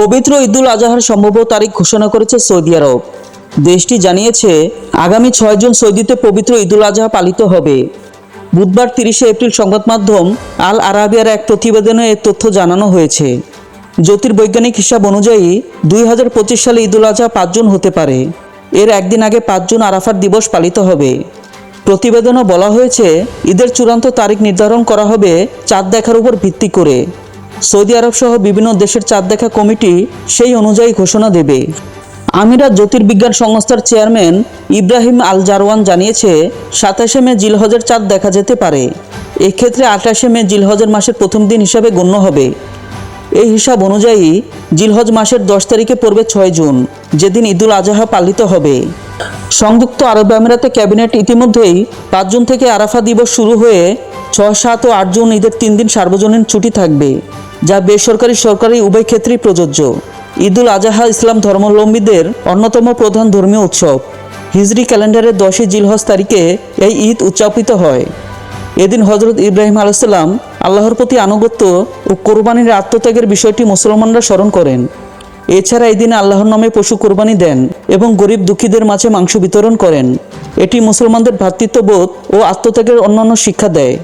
পবিত্র ঈদুল আজহার সম্ভাব্য তারিখ ঘোষণা করেছে সৌদি আরব। দেশটি জানিয়েছে, আগামী ছয় জুন সৌদিতে পবিত্র ঈদুল আজহা পালিত হবে। বুধবার তিরিশে এপ্রিল সংবাদ মাধ্যম আল আরাবিয়ার এক প্রতিবেদনে এ তথ্য জানানো হয়েছে। জ্যোতির্বৈজ্ঞানিক হিসাব অনুযায়ী, দুই হাজার পঁচিশ সালে ঈদুল আজহা পাঁচ জুন হতে পারে। এর একদিন আগে পাঁচ জুন আরাফাত দিবস পালিত হবে। প্রতিবেদনে বলা হয়েছে, ঈদের চূড়ান্ত তারিখ নির্ধারণ করা হবে চাঁদ দেখার উপর ভিত্তি করে। সৌদি আরব সহ বিভিন্ন দেশের চাঁদ দেখা কমিটি সেই অনুযায়ী ঘোষণা দেবে। আমিরাত জ্যোতির্বিজ্ঞান সংস্থার চেয়ারম্যান ইব্রাহিম আল জারওয়ান জানিয়েছে, সাতাশে মে জিলহজের চাঁদ দেখা যেতে পারে। এক্ষেত্রে আঠাশে মে জিলহজের মাসের প্রথম দিন হিসাবে গণ্য হবে। এই হিসাব অনুযায়ী জিলহজ মাসের দশ তারিখে পড়বে ছয় জুন, যেদিন ঈদুল আজহা পালিত হবে। সংযুক্ত আরব আমিরাতে ক্যাবিনেট ইতিমধ্যেই পাঁচ জুন থেকে আরাফা দিবস শুরু হয়ে ছয় সাত ও আট জুন ঈদের তিন দিন সার্বজনীন ছুটি থাকবে। যা বেসরকারি সরকারি উভয় ক্ষেত্রেই প্রযোজ্য। ঈদুল আজহা ইসলাম ধর্মাবলম্বীদের অন্যতম প্রধান ধর্মীয় উৎসব। হিজরি ক্যালেন্ডারের দশই জিলহজ তারিখে এই ঈদ উদযাপিত হয়। এদিন হজরত ইব্রাহিম আলাইসাল্লাম আল্লাহর প্রতি আনুগত্য ও কোরবানির আত্মত্যাগের বিষয়টি মুসলমানরা স্মরণ করেন। এছাড়া এই দিনে আল্লাহর নামে পশু কোরবানি দেন এবং গরিব দুঃখীদের মাঝে মাংস বিতরণ করেন। এটি মুসলমানদের ভ্রাতৃত্ববোধ ও আত্মত্যাগের অন্যান্য শিক্ষা দেয়।